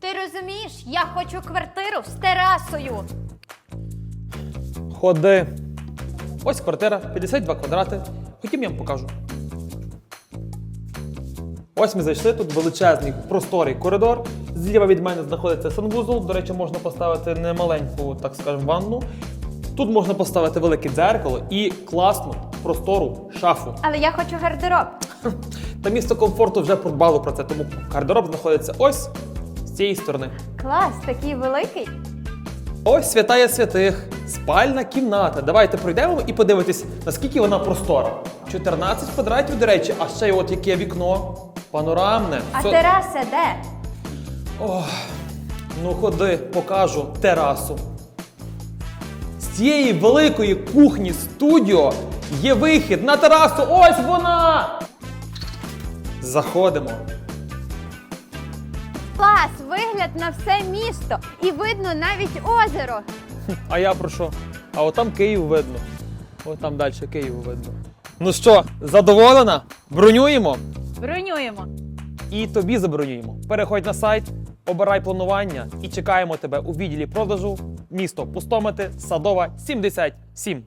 Ти розумієш, я хочу квартиру з терасою. Ходи. Ось квартира, 52 квадрати. Ходім, я вам покажу. Ось ми зайшли, тут величезний просторий коридор. Зліва від мене знаходиться санвузол. До речі, можна поставити немаленьку, так скажемо, ванну. Тут можна поставити велике дзеркало і класну простору шафу. Але я хочу гардероб. Та місто комфорту вже подбало про це, тому гардероб знаходиться ось цієї сторони. Клас, такий великий. Ось святая святих, спальна кімната. Давайте пройдемо і подивитись, наскільки вона простора. 14 квадратів, до речі, а ще й от яке вікно. Панорамне. А Все- тераса де? Ох, Ну ходи, покажу терасу. З цієї великої кухні студіо є вихід на терасу. Ось вона! Заходимо. Клас, вигляд на все місто. І видно навіть озеро. А я про що? А отам Київ видно. От там далі Київ видно. Ну що, задоволена? Бронюємо? Бронюємо. І тобі забронюємо. Переходь на сайт, обирай планування і чекаємо тебе у відділі продажу місто Пустомити, Садова 77.